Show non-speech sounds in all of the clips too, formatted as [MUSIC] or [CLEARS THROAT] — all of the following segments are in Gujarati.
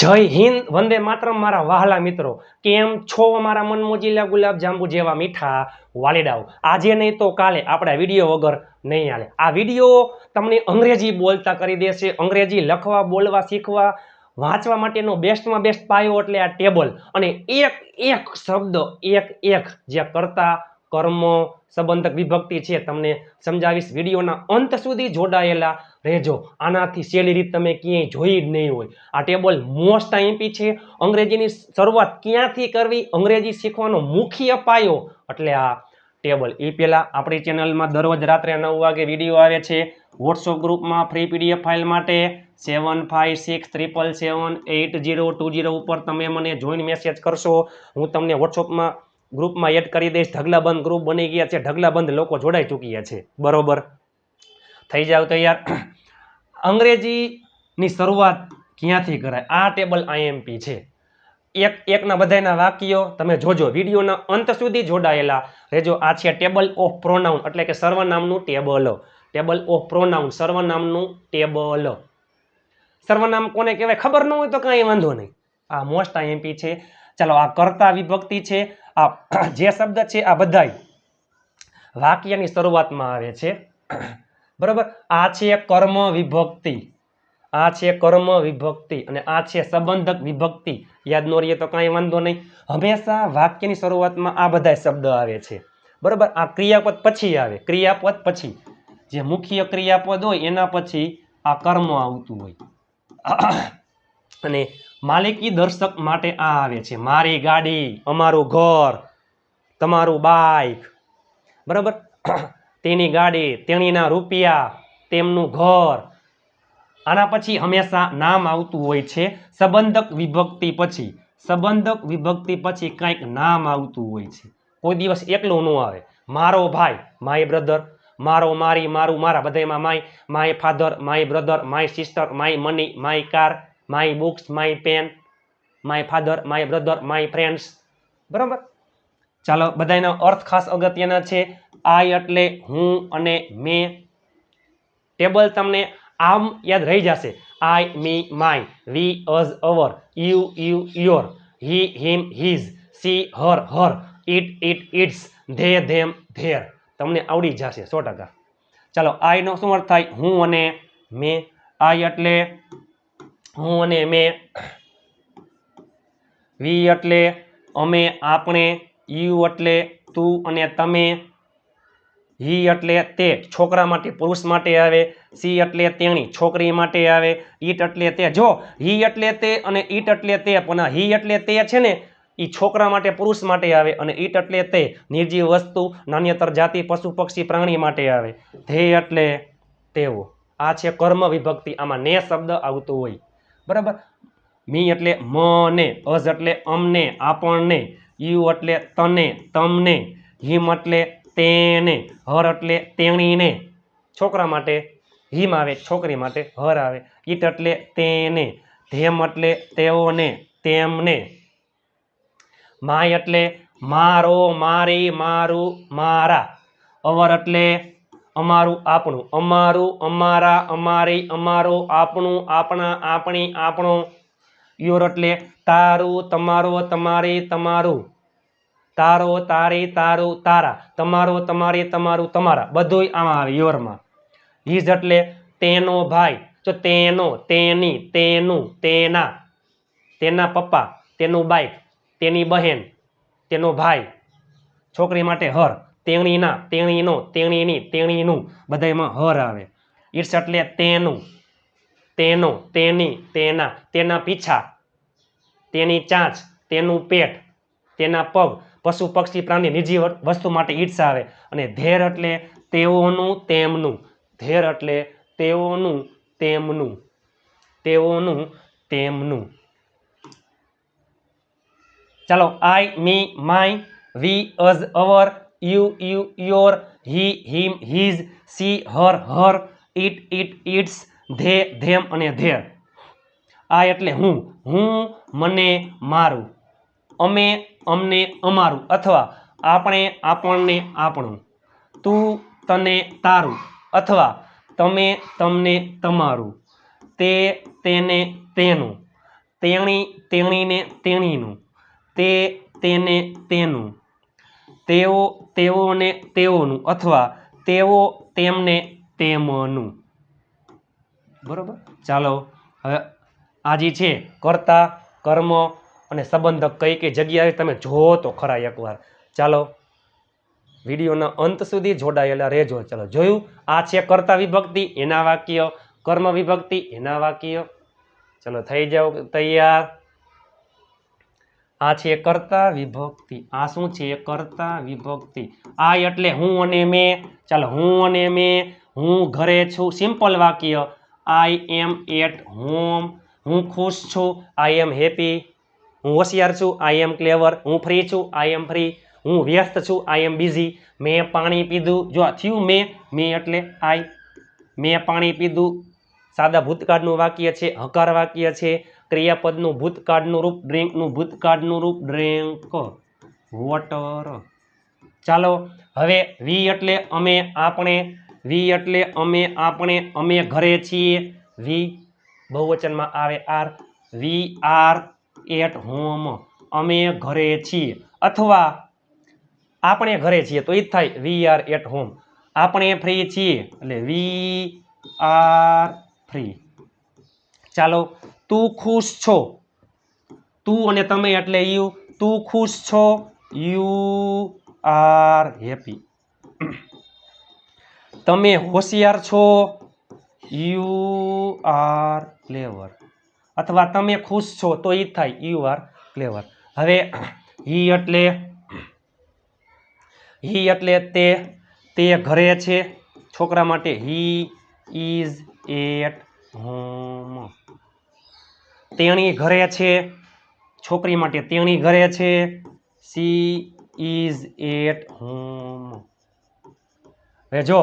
જય હિન્દ, વંદે માતરમ, મારા વહાલા મિત્રો. કેમ છો મારા મનમોજીલા ગુલાબ જાંબુ જેવા મીઠા વાલીડાઓ? આજે નહીં તો કાલે આપણા વીડિયો વગર નહીં હાલે. આ વીડિયો તમને અંગ્રેજી બોલતા કરી દેશે. અંગ્રેજી લખવા, બોલવા, શીખવા, વાંચવા માટેનો બેસ્ટમાં બેસ્ટ પાયો એટલે આ ટેબલ. અને એક એક શબ્દ, એક એક જે કરતા, કર્મ, સંબંધક વિભક્તિ છે, તમને સમજાવીશ. વિડીયોના અંત સુધી જોડાયેલા રહેજો. આનાથી સહેલી રીત તમે ક્યાંય જોઈ જ નહીં હોય. આ ટેબલ મોસ્ટ આઈએમપી છે. અંગ્રેજીની શરૂઆત ક્યાંથી કરવી? અંગ્રેજી શીખવાનો મુખ્ય પાયો. એટલે આ ટેબલ. એ પહેલાં આપણી ચેનલમાં દરરોજ રાત્રે નવ વાગે વીડિયો આવે છે. વોટ્સઅપ ગ્રુપમાં ફ્રી પીડીએફ ફાઇલ માટે seven five six triple seven eight zero two zero ઉપર તમે મને જોઈન મેસેજ કરશો. હું તમને વોટ્સઅપમાં ગ્રુપમાં એડ કરી દઈશ. ઢગલાબંધ ગ્રુપ બની ગયા છે. ઢગલાબંધ લોકો જોડાઈ ચૂક્યા છે. બરોબર? થઈ જાવ તૈયાર. અંગ્રેજીની શરૂઆત ક્યાંથી કરાય? આ ટેબલ આઈએમપી છે. એક, એકના બધાના વાક્યો તમે જોજો. વિડીયોના અંત સુધી જોડાયેલા રહેજો. આ છે ટેબલ ઓફ પ્રોનાઉન, એટલે કે સર્વનામનું ટેબલ. ટેબલ ઓફ પ્રોનાઉન, સર્વનામનું ટેબલ. સર્વનામ કોને કહેવાય? ખબર ન હોય તો કાંઈ વાંધો નહીં. આ મોસ્ટ આઈએમપી છે. ચાલો, આ કર્તા વિભક્તિ છે. આ જે શબ્દ છે, આ બધાય વાક્યની શરૂઆતમાં આવે છે. બરોબર? આ છે કર્મ વિભક્તિ. આ છે કર્મ વિભક્તિ અને આ છે સંબંધક વિભક્તિ. યાદ ન રહીએ તો કાંઈ વાંધો નહીં. હંમેશા વાક્યની શરૂઆતમાં આ બધા શબ્દ આવે છે. બરાબર? આ ક્રિયાપદ પછી આવે. ક્રિયાપદ પછી. જે મુખ્ય ક્રિયાપદ હોય એના પછી આ કર્મ આવતું હોય. [CLEARS THROAT] અને માલિકી દર્શક માટે આ આવે છે. મારી ગાડી, અમારું ઘર, તમારું બાઇક બરાબર? તેની ગાડી, તેણીના રૂપિયા, તેમનું ઘર. આના પછી હંમેશા નામ આવતું હોય છે. સંબંધક વિભક્તિ પછી. સંબંધક વિભક્તિ પછી કંઈક નામ આવતું હોય છે. કોઈ દિવસ એકલું ન આવે. મારો ભાઈ, માય બ્રધર. મારો મારી, મારું, મારા બધામાં my my father, my brother, my sister, my money, my car, my books, my pen, my father, my brother, my friends. બરાબર? ચાલો બધાના અર્થ ખાસ અગત્યના છે. આઈ એટલે હું અને મેં. ટેબલ તમને આમ યાદ રહી જશે. I me, my. We, us, our. You you, your. He, him, his. She, her her. It it, its. They, them, their. તમને આવડી જશે સો ટકા. ચાલો આઈનો શું અર્થ થાય? હું અને મેં. આઈ એટલે હું અને મેં. વી એટલે અમે, આપણે. યુ એટલે તું અને તમે. હી એટલે તે છોકરા માટે પુરુષ માટે આવે, સી એટલે તેણી છોકરી માટે આવે, ઈટ એટલે તે. જો હી એટલે તે અને ઈટ એટલે તે, પણ હી એટલે તે છે ને એ છોકરા માટે પુરુષ માટે આવે અને ઈટ એટલે તે નિર્જીવ વસ્તુ, નાન્યતર જાતિ, પશુ, પક્ષી, પ્રાણી માટે આવે. ધ્યેય એટલે તેઓ. આ છે કર્મ વિભક્તિ. આમાં ને શબ્દ આવતો હોય. બરાબર? મી એટલે મને અઝ એટલે અમને, આપણને, યુ એટલે તને, તમને, હિમ એટલે તેને હર એટલે તેણીને છોકરા માટે, હિમ આવે છોકરી માટે હર આવે, ઈટ એટલે તેને ધેમ એટલે તેઓને, તેમને. માય એટલે મારો, મારી, મારું, મારા. અવર એટલે અમારું, આપણું. અમારું, અમારા, અમારી, અમારું, આપણું, આપણા, આપણી, આપણો. યોર એટલે તારું, તમારો, તમારી, તમારું. તારો, તારી, તારું, તારા. તમારો, તમારી, તમારું, તમારા. બધુંય આમાં આવે યોરમાં હિઝ એટલે તેનો ભાઈ. તો તેનો, તેની, તેનું, તેના. તેના પપ્પા, તેનું બાઈક, તેની બહેન, તેનો ભાઈ. છોકરી માટે હર. તેણીના, તેણીનો, તેણીની, તેણીનું. બધાયમાં હર આવે. ઈર્ષ એટલે તેનું. તેનો, તેની, તેના. તેના પીછા. તેની ચાંચ, તેનું પેટ. તેના પગ. પશુ પક્ષી પ્રાણી નિજી વસ્તુ માટે ઈટ્સ આવે. અને ધેર એટલે તેઓનું તેમનું. ધેર એટલે તેઓનું તેમનું. તેઓનું તેમનું. ચાલો I me my we us our you you your he him his she her her it it its they them અને ધેર. આ એટલે હું. હું, મને, મારું. અમે અમને અમારું અથવા આપણે આપણને આપણું. તું તને તારું અથવા તમે તમને તમારું. તે તેને તેનું. તેણી તેણીને તેણીનું. તે તેને તેનું. તેઓ તેઓને તેઓનું અથવા તેઓ તેમને તેમનું. બરાબર? ચાલો, હવે આ છે, કર્તા, કર્મ અને સંબંધક કઈ કઈ જગ્યાએ તમે જોવો તો ખરા એકવાર. ચાલો, વિડીયોના અંત સુધી જોડાયેલા રહેજો. ચાલો, જોયું? આ છે કર્તા વિભક્તિ, એના વાક્ય. કર્મ વિભક્તિ, એના વાક્ય. ચલો, થઈ જાઓ, તૈયાર. આ છે કર્તા વિભક્તિ. આ શું છે? કર્તા વિભક્તિ. આ એટલે હું અને મેં. ચાલો, હું અને મેં. હું ઘરે છું. સિમ્પલ વાક્ય. આઈ એમ એટ હોમ હું ખુશ છું. આઈ એમ હેપી હું હોશિયાર છું આઈ એમ ક્લેવર હું ફ્રી છું આઈ એમ ફ્રી હું વ્યસ્ત છું આઈ એમ બિઝી મેં પાણી પીધું. જો થયું મેં મેં એટલે આઈ મેં પાણી પીધું. સાદા ભૂતકાળનું વાક્ય છે, હકાર વાક્ય છે. ક્રિયાપદનું ભૂતકાળનું રૂપ, ડ્રિંકનું ભૂતકાળનું રૂપ, ડ્રિંક. વોટર. ચાલો, હવે વી એટલે અમે આપણે વી એટલે અમે આપણે, અમે ઘરે છીએ. વી બહુવચનમાં આવે are we are at home અમે ઘરે છીએ અથવા આપણે ઘરે છીએ તો એ જ થાય વી આર એટ હોમ આપણે ફ્રી છીએ એટલે વી આર ફ્રી ચાલો, તું ખુશ છો? તું અને તમે એટલે યુ તું ખુશ છો? યુ આર હેપી તમે હોશિયાર છો? યુ આર ક્લેવર અથવા તમે ખુશ છો તો એ થાય યુ આર ક્લેવર હવે હી એટલે હી એટલે તે તે ઘરે છે, છોકરા માટે. હી ઇઝ એટ હોમ તેણી ઘરે છે, છોકરી માટે. તેણી ઘરે છે સી ઇઝ એટ હોમ હવે જો,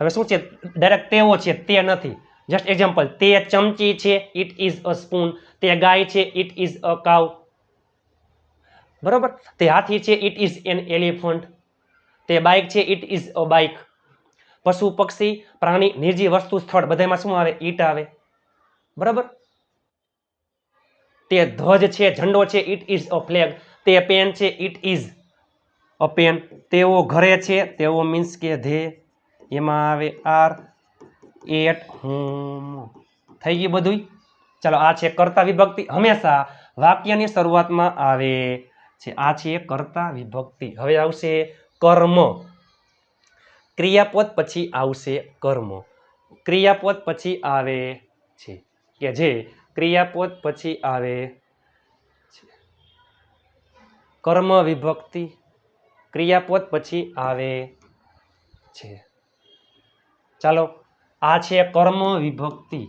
હવે શું છે? ડાયરેક્ટ તેઓ છે, તે નથી. જસ્ટ એક્ઝામ્પલ તે ચમચી છે ઇટ ઇઝ અ સ્પૂન તે ગાય છે ઇટ ઇઝ અ કાવ બરોબર? તે હાથી છે ઇટ ઇઝ એન એલિફન્ટ તે બાઇક છે ઇટ ઇઝ અ બાઇક પશુ, પક્ષી, પ્રાણી, નિર્જીવ વસ્તુ, સ્થળ, બધામાં શું આવે? ઈટ આવે. બરાબર? તે ધ્વજ છે, ઝંડો છે ઇટ ઇઝ અ ફ્લેગ તે પેન છે ઇટ ઇઝ અ પેન તેઓ ઘરે છે, તેઓ મીન્સ કે ધે, એમાં આવે આર. એટ હોમ થઈ ગયું બધું ચાલો, આ છે કર્તા વિભક્તિ. હંમેશા વાક્યની શરૂઆતમાં આવે છે. આ છે કર્તા વિભક્તિ. હવે આવશે કર્મ. ક્રિયાપદ પછી આવશે કર્મ. ક્રિયાપદ પછી આવે છે. કે જે ક્રિયાપદ પછી આવે કર્મ વિભક્તિ. ક્રિયાપદ પછી આવે છે. ચાલો આ છે કર્મ વિભક્તિ.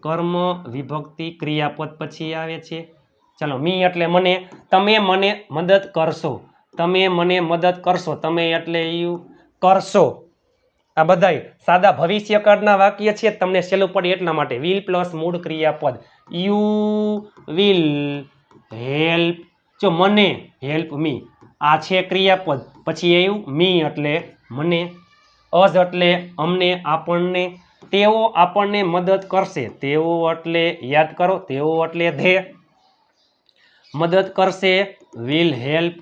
કર્મ વિભક્તિ ક્રિયાપદ પછી આવે છે. ચાલો, મી એટલે મને, તમે મને મદદ કરશો. તમે મને મદદ કરશો. તમે એટલે યુ કરશો. આ બધાય સાદા ભવિષ્યકાળના વાક્ય છે. તમને સહેલું પડે એટલા માટે. વિલ પ્લસ મૂળ ક્રિયાપદ. યુ વિલ હેલ્પ જો મને હેલ્પ મી આ છે ક્રિયાપદ. પછી એવું મી એટલે મને અજ એટલે અમને આપણને, તેઓ આપણને મદદ કરશે. તેઓ એટલે, યાદ કરો, તેઓ એટલે ધે. મદદ કરશે વિલ હેલ્પ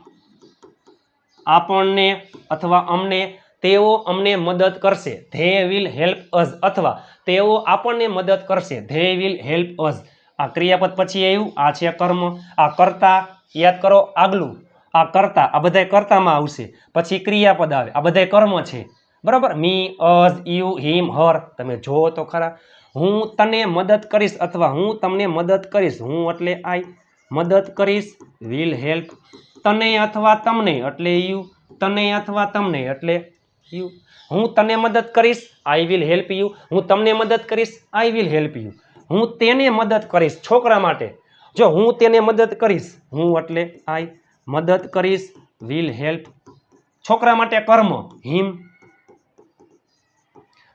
આપણને અથવા અમને, તેઓ અમને મદદ કરશે. ધે વિલ હેલ્પ અઝ અથવા તેઓ આપણને મદદ કરશે. ધે વિલ હેલ્પ અઝ આ ક્રિયાપદ પછી આવ્યું. આ છે કર્મ. આ કરતા, યાદ કરો, આગલું. આ કરતા, આ બધાય કર્તામાં આવશે. પછી ક્રિયાપદ આવે. આ બધાય કર્મ છે. બરાબર? Me, us, you, him, her. તમે જુઓ તો ખરા. હું તને મદદ કરીશ અથવા હું તમને મદદ કરીશ. હું એટલે આઈ. મદદ કરીશ, વિલ હેલ્પ તને અથવા તમને એટલે યુ. તને અથવા તમને એટલે યુ. હું તને મદદ કરીશ, આઈ વિલ હેલ્પ યુ. હું તમને મદદ કરીશ, આઈ વિલ હેલ્પ યુ. હું તેને મદદ કરીશ છોકરા માટે. જો હું તેને મદદ કરીશ, હું એટલે આઈ. મદદ કરીશ, વિલ હેલ્પ છોકરા માટે કર્મ. હિમ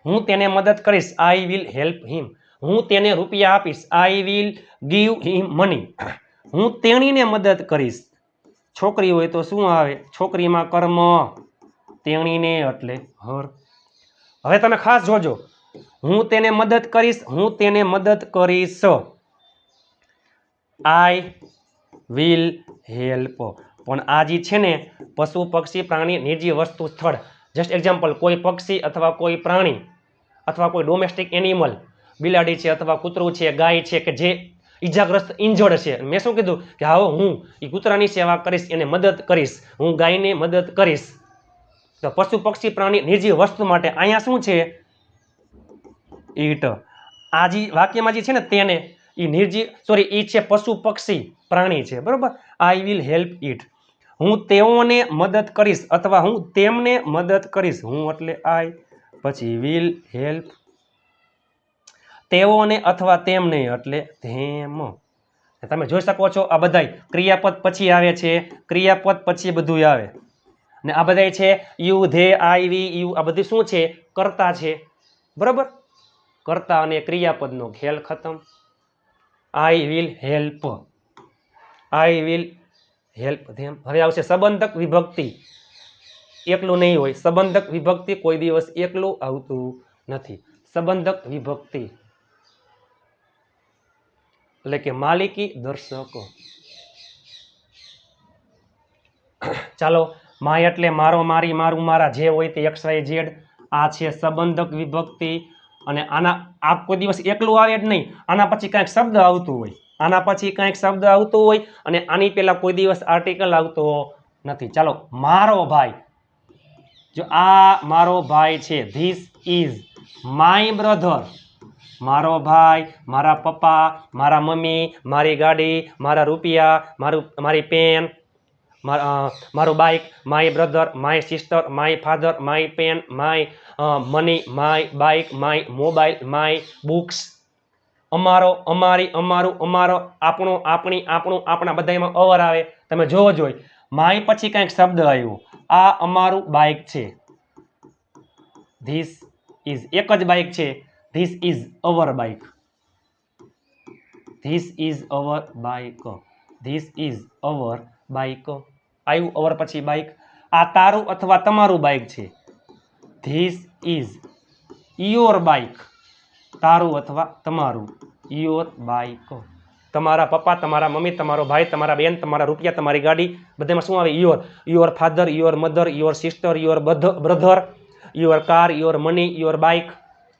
હું તેને મદદ કરીશ આઈ વિલ હેલ્પ હિમ હું તેને રૂપિયા આપીશ I will give him money હું તેણીને મદદ કરીશ. છોકરી હોય તો શું આવે? છોકરીમાં કર્મ. તેણીને એટલે હર. હવે તમે ખાસ જોજો. હું તેને મદદ કરીશ, હું તેને મદદ કરીશ. આઈ વિલ હેલ્પ પણ આ જે છે ને, પશુ, પક્ષી, પ્રાણી, નિર્જીવ વસ્તુ સ્થળ. જસ્ટ એક્ઝામ્પલ કોઈ પક્ષી અથવા કોઈ પ્રાણી અથવા કોઈ ડોમેસ્ટિક એનિમલ બિલાડી છે અથવા કૂતરું છે, ગાય છે કે જે ઈજાગ્રસ્ત, ઇન્જર્ડ છે. મેં શું કીધું? કે હા, હું એ કૂતરાની સેવા કરીશ, એને મદદ કરીશ, હું ગાયને મદદ કરીશ. તો પશુ, પક્ષી, પ્રાણી, નિર્જીવ વસ્તુ માટે અહીંયા શું છે? ઈટ. આ જે વાક્યમાં જે છે ને તેને એ નિર્જીવ સોરી એ છે પશુ, પક્ષી, પ્રાણી છે. બરાબર? આઈ વિલ હેલ્પ ઇટ હું તેઓને મદદ કરીશ અથવા હું તેમને મદદ કરીશ. હું એટલે આઈ પછી વિલ હેલ્પ તેઓને અથવા તેમને એટલે ધેમ તમે જોઈ શકો છો આ બધાય ક્રિયાપદ પછી આવે છે, ક્રિયાપદ પછી બધું આવે. ને આ બધાય છે you, they, I, we, you, આ બધી શું છે? કરતા છે. બરાબર? કરતા અને ક્રિયાપદનો ખેલ ખતમ. I will help. I will help them. હવે આવશે સંબંધક વિભક્તિ. એકલું નહીં હોય. સંબંધક વિભક્તિ કોઈ દિવસ એકલું આવતું નથી. સંબંધક વિભક્તિ એટલે કે માલિકી દર્શકો. ચાલો, માય એટલે મારો, મારી, મારું, મારા જે હોય તે એક્સ, વાય, ઝેડ, આ છે સંબંધક વિભક્તિ. અને આના, આ કોઈ દિવસ એકલું આવે જ નહીં. આના પછી કાંઈક શબ્દ આવતું હોય. આના પછી કાંઈક શબ્દ આવતો હોય અને આની પહેલાં કોઈ દિવસ આર્ટિકલ આવતો નથી. ચાલો, મારો ભાઈ જો આ મારો ભાઈ છે ધીસ ઇઝ માય બ્રધર મારો ભાઈ, મારા પપ્પા, મારા મમ્મી, મારી ગાડી, મારા રૂપિયા, મારું, મારી પેન માર- bike my brother my sister my father my pen my money my bike my mobile my books અમારો, અમારી, અમારું, અમારો, આપણો, આપણી, આપણું, આપણા બધામાં અવર આવે. તમે જોવો જોઈ માય પછી કંઈક શબ્દ આવ્યો. આ અમારું બાઇક છે. ધીસ ઇઝ એક જ બાઇક છે. This is our bike this is our bike this is our bike આવ્યું અવર પછી બાઇક આ તારું અથવા તમારું બાઇક છે. ધીસ ઇઝ યોર બાઇક તારું અથવા તમારું. યોર બાઇક તમારા પપ્પા, તમારા મમ્મી, તમારો ભાઈ, તમારા બેન, તમારા રૂપિયા, તમારી ગાડી, બધામાં શું આવે? Your your father your mother your sister your brother your car your money your bike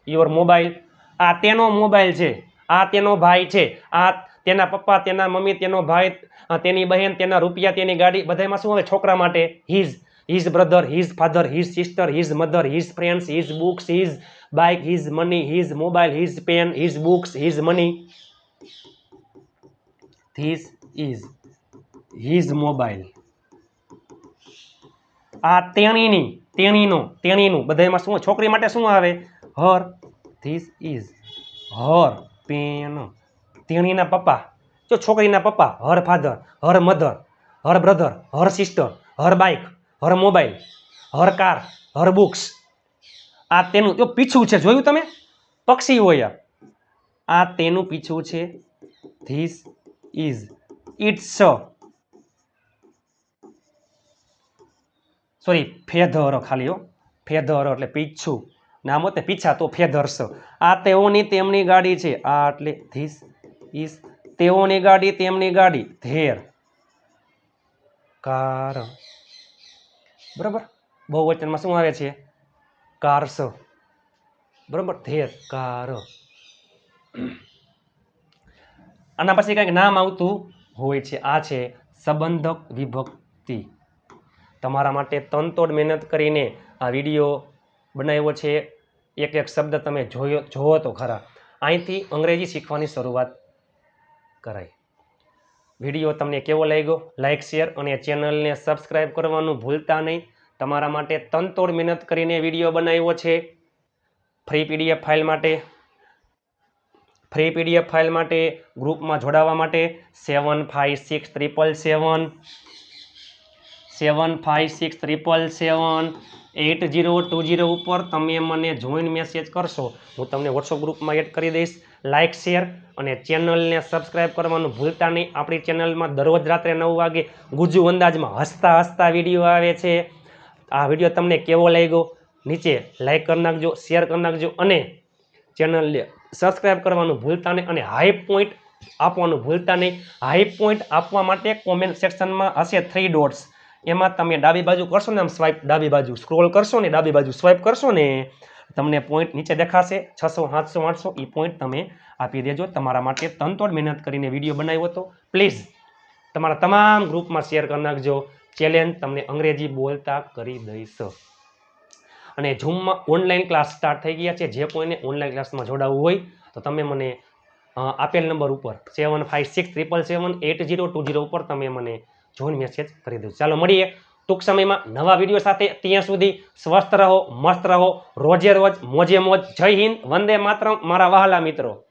your mobile આ તેનો મોબાઈલ છે. આ તેનો ભાઈ છે. આ તેના પપ્પા, તેના મમ્મી, તેનો ભાઈ તેની બહેન, તેના રૂપિયા, તેની ગાડી, બધામાં શું આવે? છોકરા માટે. His his brother his father his sister his mother his friends his books his bike his money his mobile his pen his books his money this is his mobile આ તેણીની, તેણીનો, તેણીનું. બધામાં શું, છોકરી માટે શું આવે? Her. This is her pen તેણીના પપ્પા. જો છોકરીના પપ્પા her father her mother her brother her sister her bike her mobile her car her books આ તેનું, જો પીછું છે, જોયું તમે? પક્ષી હોય આ. તેનું પીછું છે. This is it's sorry feather ખાલી ફેધર એટલે પીછું નામ ને પીછા તો ફેધર્સ આ તેઓની તેમની ગાડી છે. આ એટલે ધીસ ઇઝ તેઓની ગાડી, તેમની ગાડી. ધેર કાર બરાબર? બહુવચનમાં શું આવે છે? કાર્સ બરાબર? ધેર કાર આના પછી કંઈક નામ આવતું હોય છે, આ છે સંબંધક વિભક્તિ. તમારા માટે તનતોડ મહેનત કરીને આ વીડિયો બનાવ્યો છે. એક એક શબ્દ તમે જોયો, જોવો તો ખરા. અહીંથી અંગ્રેજી શીખવાની શરૂઆત કરાય વીડિયો તમને કેવો લાગ્યો? લાઇક શેર અને ચેનલને સબસ્ક્રાઈબ કરવાનું ભૂલતા નહીં. તમારા માટે તનતોડ મહેનત કરીને વીડિયો બનાવ્યો છે. ફ્રી પીડીએફ ફાઇલ માટે ફ્રી પીડીએફ ફાઇલ માટે ગ્રુપમાં જોડાવા માટે seven five six triple seven seven five six triple seven, eight zero two zero ઉપર તમે મને જોઈન મેસેજ કરશો. હું તમને વોટ્સઅપ ગ્રુપમાં એડ કરી દઈશ. લાઇક શેર અને ચેનલને સબસ્ક્રાઇબ કરવાનું ભૂલતા નહીં. આપણી ચેનલમાં દરરોજ રાત્રે નવ વાગે ગુજુ અંદાજમાં હસતા હસતા વીડિયો આવે છે. આ વીડિયો તમને કેવો લાગ્યો? નીચે લાઇક કરી નાખજો શેર કરી નાખજો અને ચેનલને સબસ્ક્રાઇબ કરવાનું ભૂલતા નહીં અને હાઈ પોઈન્ટ આપવાનું ભૂલતા નહીં. હાઈ પોઈન્ટ આપવા માટે કોમેન્ટ સેક્શનમાં હશે થ્રી ડોટ્સ એમાં તમે ડાબી બાજુ કરશો ને આમ સ્વાઇપ ડાબી બાજુ સ્ક્રોલ કરશો ને ડાબી બાજુ સ્વાઇપ કરશો ને તમને પોઈન્ટ નીચે દેખાશે. છસો, સાતસો, આઠસો એ પોઈન્ટ તમે આપી દેજો. તમારા માટે તનતોડ મહેનત કરીને વીડિયો બનાવ્યો હતો. પ્લીઝ તમારા તમામ ગ્રુપમાં શેર કરી નાખજો. ચેલેન્જ તમને અંગ્રેજી બોલતા કરી દઈશ. અને ઝૂમમાં ઓનલાઈન ક્લાસ સ્ટાર્ટ થઈ ગયા છે. જે કોઈને ઓનલાઈન ક્લાસમાં જોડાવવું હોય તો તમે મને આપેલ નંબર ઉપર seven five six triple seven eight zero two zero ઉપર તમે મને જોઈન મેસેજ કરી દો. ચાલો મળીએ ટૂંક સમયમાં નવા વીડિયો સાથે. ત્યાં સુધી સ્વસ્થ રહો, મસ્ત રહો. રોજે રોજ મોજે મોજ. જય હિન્દ. વંદે માત્ર મારા વહાલા મિત્રો.